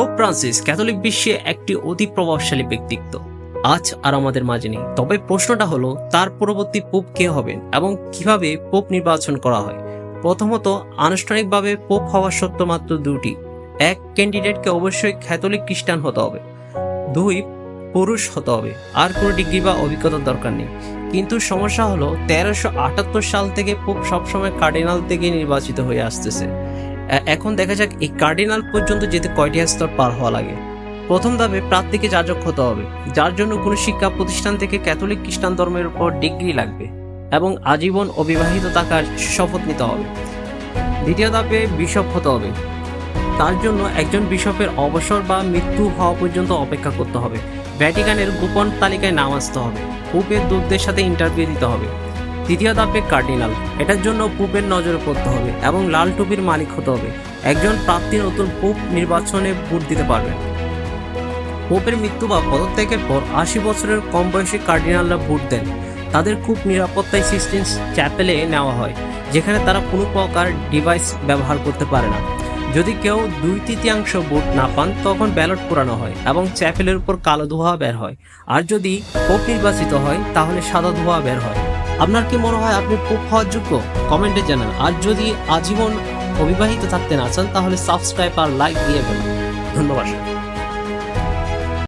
Pope Francis Catholic বিশ্বে একটি অতি প্রভাবশালী ব্যক্তিত্ব। আজ আর আমাদের মাঝে নেই। তবে প্রশ্নটা হলো, তার পরবর্তী পোপ কে হবেন এবং কীভাবে পোপ নির্বাচন করা হয়? প্রথমত, আনুষ্ঠানিকভাবে পোপ হওয়ার সত্য মাত্র দুটি। এক ক্যান্ডিডেটকে অবশ্যই ক্যাথলিক খ্রিস্টান হতে হবে। দুই, পুরুষ হতে হবে। আর কোনো ডিগ্রি বা অভিজ্ঞতার দরকার নেই। কিন্তু সমস্যা হলো, তেরোশো আটাত্তর সাল থেকে পোপ সবসময় কার্ডিনাল থেকে নির্বাচিত হয়ে আসতেছে। এখন দেখা যাক এই কার্ডিনাল পর্যন্ত যেতে কয়টি স্তর পার হওয়া লাগে। প্রথম ধাপে প্রার্থীকে যাজক হতে হবে, যার জন্য কোনো শিক্ষা প্রতিষ্ঠান থেকে ক্যাথলিক খ্রিস্টান ধর্মের উপর ডিগ্রি লাগবে এবং আজীবন অবিবাহিত থাকার শপথ নিতে হবে। দ্বিতীয় ধাপে বিশপ হতে হবে, তার জন্য একজন বিশপের অবসর বা মৃত্যু হওয়া পর্যন্ত অপেক্ষা করতে হবে। ভ্যাটিকানের গোপন তালিকায় নাম আসতে হবে, পুপের দূতদের সাথে ইন্টারভিউ দিতে হবে। তৃতীয় ধাপে কার্ডিনাল। এটার জন্য পুপের নজরে পড়তে হবে এবং লাল টুপির মালিক হতে হবে। একজন প্রাপ্তি নতুন পুপ নির্বাচনে ভোট দিতে পারবেন পোপের মৃত্যু বা পদত্যাগের পর আশি বছরের কম বয়সী কার্ডিনালরা ভোট দেন। তাদের খুব নিরাপত্তায় সিস্টেম চ্যাপেলে নেওয়া হয়, যেখানে তারা কোনো প্রকার ডিভাইস ব্যবহার করতে পারে না। যদি কেউ দুই তৃতীয়াংশ ভোট না পান, তখন ব্যালট পোড়ানো হয় এবং চ্যাপেলের উপর কালো ধোঁয়া বের হয়। আর যদি পোপ নির্বাচিত হয়, তাহলে সাদা ধোঁয়া বের হয়। আপনার কি মনে হয় আপনি পোপ হওয়ার যোগ্য? কমেন্টে জানান। আর যদি আজীবন অবিবাহিত থাকতে না চান, তাহলে সাবস্ক্রাইব আর লাইক দিয়ে ফেলুন ধন্যবাদ।